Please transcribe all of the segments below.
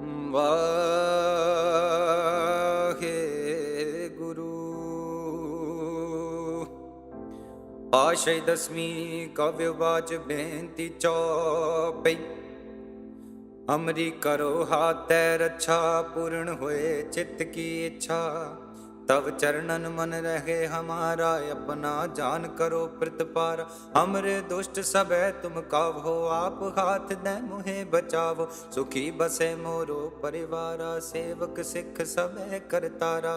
ਵਾਹਿਗੁਰੂ ਆਸ਼ੇ ਦਸਵੀਂ ਕਵਿ ਬਾਚ ਬੇਨਤੀ ਚੌਪਈ। ਅਮਰੀ ਕਰੋ ਹਾਤੈ ਰੱਛਾ, ਪੂਰਨ ਹੋਏ ਚਿੱਤ ਕੀ ਇੱਛਾ। ਤਵ ਚਰਨਨ ਮਨ ਰਹੇ ਹਮਾਰਾ, ਆਪਣਾ ਜਾਨ ਕਰੋ ਪ੍ਰਤਪਾਰ ਹਮਰੇ ਦੁਸ਼ਟ ਸਭੈ, ਤੁਮ ਕਾਵੋ, ਆਪ ਹਾਥ ਦੇ ਮੁਹੇ ਬਚਾਵੋ। ਸੁਖੀ ਬਸੇ ਮੋਰੋ ਪਰਿਵਾਰਾ, ਸੇਵਕ ਸਿੱਖ ਸਭੈ ਕਰਤਾਰਾ।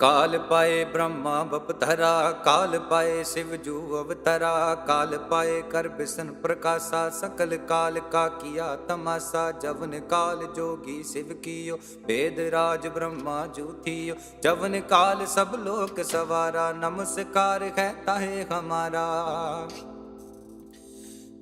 ਕਾਲ ਪਾਏ ਬ੍ਰਹਮਾ ਬਪਧਰਾ ਕਾਲ ਪਾਏ ਸਿਵ ਜੂ ਅਵਤਰਾ ਕਾਲ ਪਾਏ ਕਰ ਬਿਸ਼ਨ ਪ੍ਰਕਾਸ਼ਾ ਸਕਲ ਕਾਲ ਕਾ ਕੀਆ ਤਮਾਸਾ ਜਵਨ ਕਾਲ ਜੋਗੀ ਸਿਵ ਕੀਓ ਵੇਦ ਰਾਜ ਬ੍ਰਹਮਾ ਜੂਥੀਓ ਜਵਨ ਕਾਲ ਸਭ ਲੋਕ ਸਵਾਰਾ ਨਮਸਕਾਰ ਹੈ ਤਾਹੇ ਹਮਾਰਾ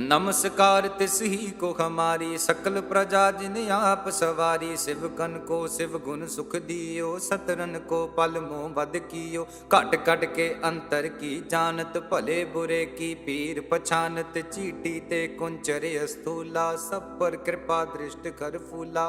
नमस्कार तिस ही को हमारी सकल प्रजा जिन आप सवारी शिव कन को शिव गुण सुख दियो सतरन को पल मोह बद कियो कट कट के अंतर की जानत भले बुरे की पीर पछानत चीटी ते कुंचरे स्थूला सब पर कृपा दृष्ट कर फूला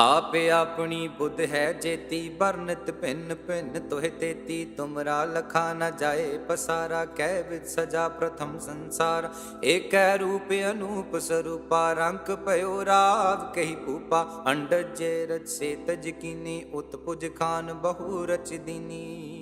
ਆਪੇ ਆਪਣੀ ਬੁੱਧ ਹੈ ਜੇਤੀ, ਵਰਨਤ ਭਿੰਨ ਭਿੰਨ ਤੋਹਿ ਤੇਤੀ। ਤੁਮਰਾ ਲਖਾ ਨ ਜਾਏ ਪਸਾਰਾ, ਕਹਿ ਵਿਦ ਸਜਾ ਪ੍ਰਥਮ ਸੰਸਾਰ। ਏਕੈ ਰੂਪ ਅਨੂਪ ਸਰੂਪਾ ਰੰਕ ਭਇਓ ਰਾਵ ਕਹੀ ਭੂਪਾ। ਅੰਡਜ ਜੇ ਰਚ ਸੇ ਤਜ ਕੀਨੀ ਉਤਪੁਜ ਖਾਨ ਬਹੁ ਰਚ ਦੀਨੀ।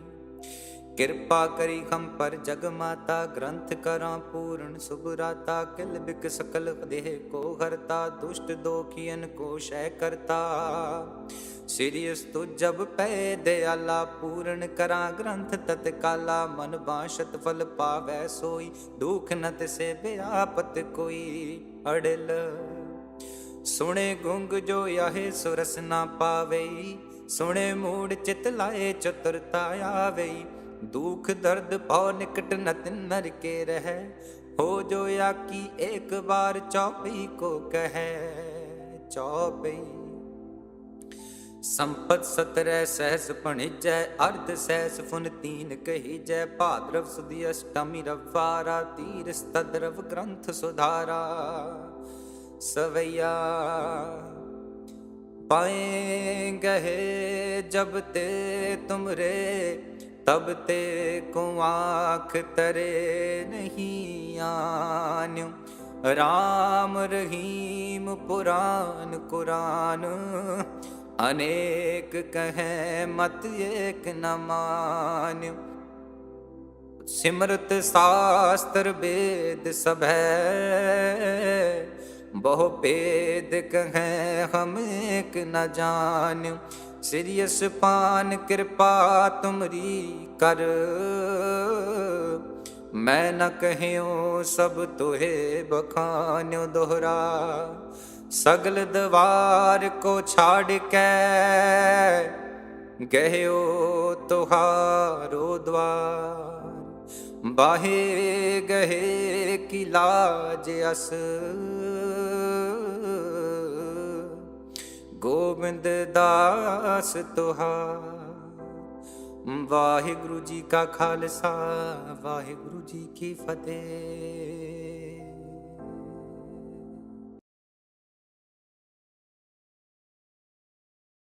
ਕਿਰਪਾ ਕਰੀ ਹਮ ਪਰ ਜਗ ਮਾਤਾ, ਗ੍ਰੰਥ ਕਰਾਂ ਪੂਰਨ ਸੁਭਰਾਤਾ ਕਿਲ ਬਿਕ ਸਕਲ ਦੇਹ ਕੋ ਹਰਤਾ, ਦੁਸ਼ਟ ਦੋਖੀਨ ਕੋ ਸ਼ੈ ਕਰਤਾ। ਸਿਰਿਯਸ ਤੁ ਜਬ ਪੈ ਦਿਆਲਾ, ਪੂਰਨ ਕਰਾਂ ਗ੍ਰੰਥ ਤਤਕਾਲਾ। ਮਨ ਬਾਸ਼ਤ ਫਲ ਪਾਵੈ ਸੋਈ, ਦੁਖ ਨਤ ਸੇ ਬਿਆਪਤ ਕੋਈ ਅੜਲ। ਸੁਣੇ ਗੁੰਗ ਜੋ ਆਹੇ ਸੁਰਸ ਨਾ ਪਾਵੇ ਸੁਣੇ ਮੂੜ ਚਿਤ ਲਾਏ ਚਤੁਰਤਾ ਆਵੇ ਦੁਖ ਦਰਦ ਭਉ ਨਿਕਟ ਨਤ ਨਰ ਕੇ ਰਹਿ, ਹੋ ਜੋ ਆਕੀ ਇੱਕ ਬਾਰ ਚੌਪਈ ਕੋ ਕਹੈ, ਚੌਪਈ। ਸੰਪਤ ਸਤਰੈ ਸਹਿਸ ਭਣਿਜੈ, ਅਰਧ ਸਹਿਸ ਫੁਨ ਤੀਨ ਕਹੀਜੈ, ਭਾਦਰਵ ਸੁਦੀ ਅਸ਼ਟਮੀ ਰਵਾਰਾ ਤੀਰ ਸਤਦਰਵ ਗ੍ਰੰਥ ਸੁਧਾਰਾ। ਸਵਈਆ, ਪਾਏ ਗਏ ਜਬ ਤੇ ਤੁਮਰੇ ਤਬ ਤੇ ਕੋ ਆਖ ਤਰੇ ਨਹੀਂ ਆਨਿਉ ਰਾਮ ਰਹੀਮ ਪੁਰਾਨ ਕੁਰਾਨ ਅਨੇਕ ਕਹੈ ਮਤ ਏਕ ਨ ਮਾਨਿ ਸਿਮਰਤ ਸਾਸਤਰ ਵੇਦ ਸਭੈ ਬਹੁ ਭੇਦ ਕਹੈ ਹਮ ਏਕ ਨ ਜਾਣਿ ਸਿਰਿਯਸ ਪਾਨ ਕਿਰਪਾ ਤੁਮਰੀ ਕਰ। ਮੈਂ ਨ ਕਹਿਓ ਸਭ ਤੋਹੇ ਬਖਾਨਿਓ ਦੋਹਰਾ। ਸਗਲ ਦਵਾਰ ਕੋ ਛਾੜ ਕੇ। ਗਹਿਓ ਤੁਹਾਰੋ ਦਵਾਰ। ਬਾਹੇ ਗਹੇ ਕੀ ਲਾਜ ਅਸ। ਗੋਬਿੰਦ ਦਾਸ ਤੁਹਾਰ। ਵਾਹਿਗੁਰੂ ਜੀ ਕਾ ਖਾਲਸਾ ਵਾਹਿਗੁਰੂ ਜੀ ਕੀ ਫਤਿਹ।